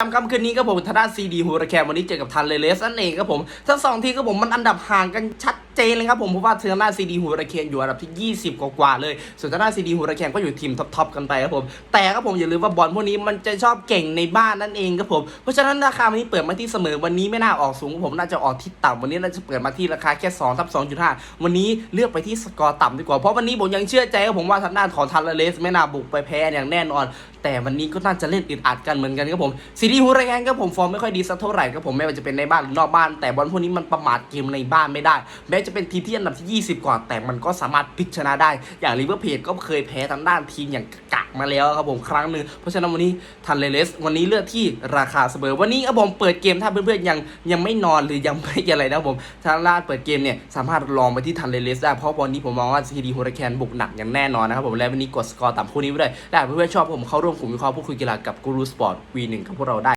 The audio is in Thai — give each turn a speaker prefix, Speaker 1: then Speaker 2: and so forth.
Speaker 1: ตามค่ำคืนนี้ก็ผมทางด้านซีดีฮูรแคมวันนี้เจอกับทันเลเลสนั่นเองครับผม ทั้งสองทีก็ผมมันอันดับห่างกันชัด เจนเลยครับผมเพราะว่าทางด้าซีดีฮูรแคนอยู่อันดับที่ 20 กว่าๆเลย ส่วนทางด้าซีดีฮูรแคนก็อยู่ทีมท็อปๆกันไปครับผม แต่ครับผมอย่าลืมว่าบอลพวกนี้มันจะชอบเก่งในบ้านนั่นเองครับผม เพราะฉะนั้นราคาวันนี้เปิดมาที่เสมอวันนี้ไม่น่าออกสูงผมน่าจะออกที่ต่ำวันนี้น่าจะเปิดมาที่ราคาแค่2ทับ2.5 วันนี้เลือกไปที่สกอร์ต่ำดีกว่าเพราะวันนี้ผมยังเชื่อใจครับผมว่าทางด้านของทันเลสไม่น่าบุกไปแพ้อย่างแน่นอน แต่วันนี้ก็น่าจะเล่นอึดอัดกันเหมือนกันครับผมซีรีส์ฮูรแกนก็ผมฟอร์มไม่ค่อยดีสักเท่าไหร่ครับผมไม่ว่าจะเป็นในบ้านหรือนอกบ้านแต่บอลพวกนี้มันประมาทเกมในบ้านไม่ได้แม้จะเป็นทีมที่อันดับที่ 20 กว่า แต่มันก็สามารถพลิกชนะได้ อย่างลิเวอร์พูลก็เคยแพ้ทางด้านทีมอย่างกะมาแล้วครับผมครั้งหนึ่งเพราะฉะนั้นวันนี้ทันเลเลส วันนี้เลือกที่ราคาเสมอวันนี้ครับผมเปิดเกมถ้าเพื่อนๆยังยังไม่นอนหรือยังไม่อะไรนะผมทางด้านเปิดเกมเนี่ยสามารถลองไปที่ทันเลเลสได้เพราะวันนี้ผมมองว่าซีดีโฮูไรแคนบุกหนักอย่างแน่นอนนะครับผมและวันนี้กดสกอร์ต่ำคู่นี้ไว้ด้วยและหาเพื่อนๆชอบผมเข้าร่วมกลุ่มวิเคราะห์พูดคุยกีฬากับกูรูสปอร์ต V1 กับพวกเราได้